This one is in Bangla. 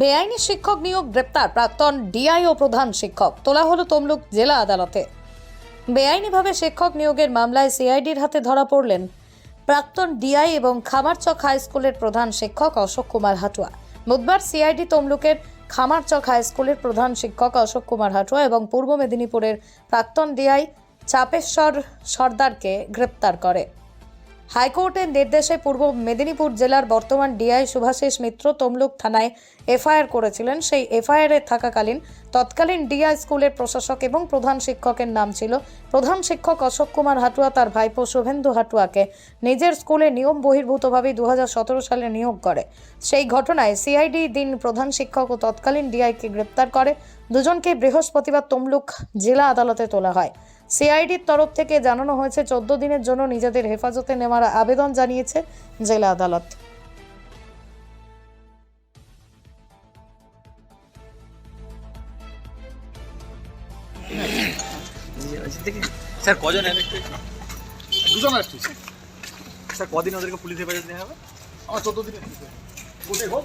বেআইনি শিক্ষক নিয়োগ গ্রেপ্তার প্রাক্তন ডিআই ও প্রধান শিক্ষক। তোলা হলো তমলুক জেলা আদালতে। বেআইনিভাবে শিক্ষক নিয়োগের মামলায় সিআইডির হাতে ধরা পড়লেন প্রাক্তন ডিআই এবং খামারচক হাই স্কুলের প্রধান শিক্ষক অশোক কুমার হাটুয়া। বুধবার সিআইডি তমলুকের খামারচক হাই স্কুলের প্রধান শিক্ষক অশোক কুমার হাটুয়া এবং পূর্ব মেদিনীপুরের প্রাক্তন ডিআই চাপেশ্বর সর্দারকে গ্রেপ্তার করে। হাইকোর্টের নির্দেশে পূর্ব মেদিনীপুর জেলার বর্তমান ডিআই সুভাষিস মিত্র তমলুক থানায় এফআইআর করেছিলেন। সেই এফআইআরে থাকাকালীন তৎকালীন ডিআই স্কুলের প্রশাসক এবং প্রধান শিক্ষকের নাম ছিল। প্রধান শিক্ষক অশোক কুমার হাটুয়া তার ভাইপো শুভেন্দু হাটুয়াকে নিজের স্কুলে নিয়ম বহির্ভূতভাবে দু হাজার সতেরো সালে নিয়োগ করে। সেই ঘটনায় সিআইডি দিন প্রধান শিক্ষক ও তৎকালীন ডিআইকে গ্রেপ্তার করে। দুজনকে বৃহস্পতিবার তমলুক জেলা আদালতে তোলা হয়। সিআইডির তরফ থেকে জানানো হয়েছে, চোদ্দ দিনের জন্য নিজেদের হেফাজতে নেওয়ার আবেদন জানিয়েছে জেলা আদালত। স্যার কদিন ওদেরকে পুলিশ নেওয়া হবে? আমার চোদ্দ দিনে কোটে হোক